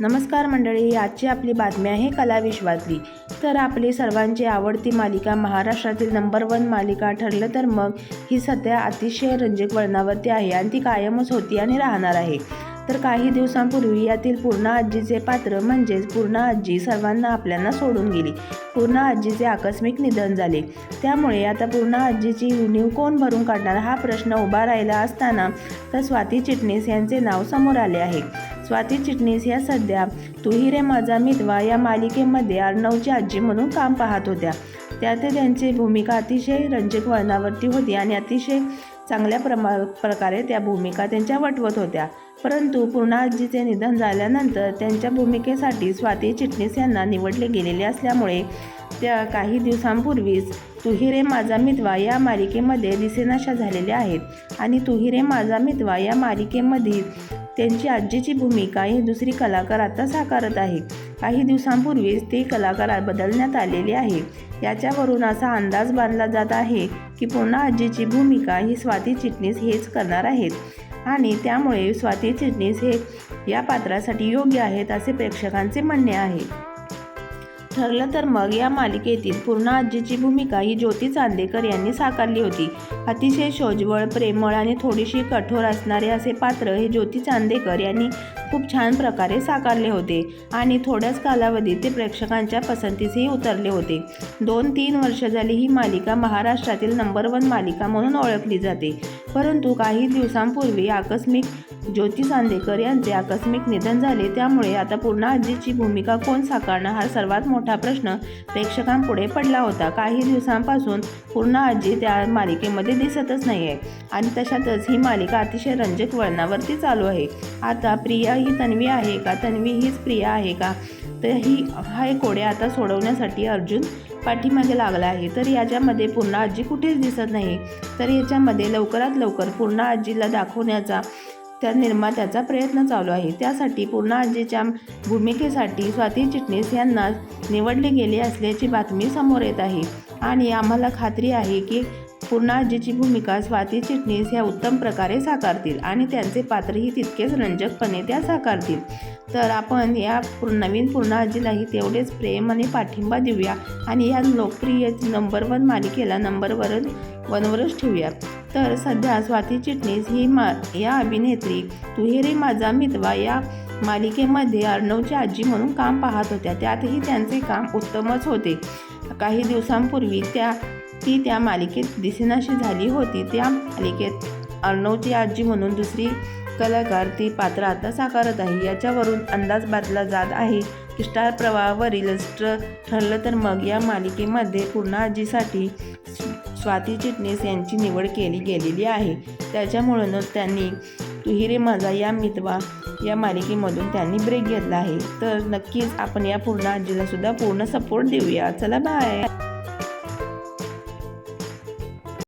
नमस्कार मंडळी आजची आपली बातमी आहे कलाविश्वातली तर आपली सर्वांची आवडती मालिका महाराष्ट्रातील नंबर वन मालिका ठरलं तर मग ही सध्या अतिशय रंजक वळणावरती आहे आणि ती कायमच होती आणि राहणार आहे. तर काही दिवसांपूर्वी यातील पूर्ण आजीचे पात्र म्हणजेच पूर्ण आजी सर्वांना आपल्यांना सोडून गेली. पूर्ण आजीचे आकस्मिक निधन झाले. त्यामुळे आता पूर्ण आजीची उणीव कोण भरून काढणार हा प्रश्न उभा राहिला असताना तर स्वाती चिटणीस यांचे नाव समोर आले आहे. स्वाती चिटणीस या सध्या तुही रे माझा मितवा या मालिकेमध्ये अर्णवची आजी म्हणून काम पाहत होत्या. त्यात त्यांची भूमिका अतिशय रंजक वळणावरती होती आणि अतिशय चांगल्या प्रमा प्रकारे त्या भूमिका त्यांच्या वटवत होत्या. परंतु पूर्णाजीचे निधन झाल्यानंतर त्यांच्या भूमिकेसाठी स्वाती चिटणीस यांना निवडले गेलेले असल्यामुळे त्या काही दिवसांपूर्वीच तुहिरे माझा मितवा या मालिकेमध्ये दिसेनाशा झालेल्या आहेत. आणि तुहिरे माझा मितवा या मालिकेमध्ये त्यांची आजीची भूमिका ही दुसरी कलाकार आता साकारत आहे. काही दिवसांपूर्वीच ते कलाकार बदलण्यात आलेले आहे. याच्यावरून असा अंदाज बांधला जात आहे की पुन्हा आजीची भूमिका ही स्वाती चिटणीस हेच करणार आहेत. आणि त्यामुळे स्वाती चिटणीस हे या पात्रासाठी योग्य आहेत असे प्रेक्षकांचे म्हणणे आहे. ठरलं तर मग या मालिकेतील पूर्ण आजीची भूमिका ही ज्योती चांदेकर यांनी साकारली होती. अतिशय शोजवळ प्रेमळ आणि थोडीशी कठोर असणारे असे पात्र हे ज्योती चांदेकर यांनी खूप छान प्रकारे साकारले होते आणि थोड्याच कालावधीत ते प्रेक्षकांच्या पसंतीसही उतरले होते. दोन तीन वर्ष झाली ही मालिका महाराष्ट्रातील नंबर वन मालिका म्हणून ओळखली जाते. परंतु काही दिवसांपूर्वी आकस्मिक ज्योती चांदेकर यांचे आकस्मिक निधन झाले. त्यामुळे आता पुन्हा आजीची भूमिका कोण साकारणार हा सर्वात मोठा प्रश्न प्रेक्षकांपुढे पडला होता. काही दिवसांपासून पूर्णा आजी त्या मालिकेमध्ये दिसतच नाही आहे आणि तशातच ही मालिका अतिशय रंजक वळणावरती चालू आहे. आता प्रिया ही तन्वी आहे का? तन्वी हीच प्रिया आहे का? तर ही हा एक कोडे आता सोडवण्यासाठी अर्जुन पाठीमागे लागला आहे. तर याच्यामध्ये पूर्ण आजी कुठेच दिसत नाही तर याच्यामध्ये लवकरात लवकर पूर्ण आजीला दाखवण्याचा त्या निर्मात्याचा प्रयत्न चालू आहे. त्यासाठी पूर्णा आजीच्या भूमिकेसाठी स्वाती चिटणीस यांना निवडले गेले असल्याची बातमी समोर येत आहे. आणि आम्हाला खात्री आहे की पूर्णा आजीची भूमिका स्वाती चिटणीस ह्या उत्तम प्रकारे साकारतील आणि त्यांचे पात्रही तितकेच रंजकपणे त्या साकारतील. तर आपण या नवीन पूर्ण आजीलाही तेवढेच प्रेम आणि पाठिंबा देऊया. आणि या लोकप्रिय नंबर वन मालिकेला नंबरवर वनवरच ठेवूया तर सध्या स्वाती चिटणीस ही मा या अभिनेत्री तुहेरी माझा मितवा या मालिकेमध्ये अर्णवची आजी म्हणून काम पाहत होत्या. त्यातही त्यांचे काम उत्तमच होते. काही दिवसांपूर्वी त्या ती त्या मालिकेत दिसेनाशी झाली होती. त्या मालिकेत अर्णवची आजी म्हणून दुसरी कलाकार ती पात्र आता साकारत आहे. याच्यावरून अंदाज बांधला जात आहे की स्टार प्रवाहावरील स्ट्र ठरलं तर मग या मालिकेमध्ये पूर्ण आजीसाठी स्वाती चिटणीस यांची निवड केली गेलेली आहे. त्याच्यामुळं त्यांनी तू हिरे माझा या मितवा या मालिकेमधून त्यांनी ब्रेक घेतला आहे. तर नक्कीच आपण या पूर्ण आजीला सुद्धा पूर्ण सपोर्ट देऊया. चला बाय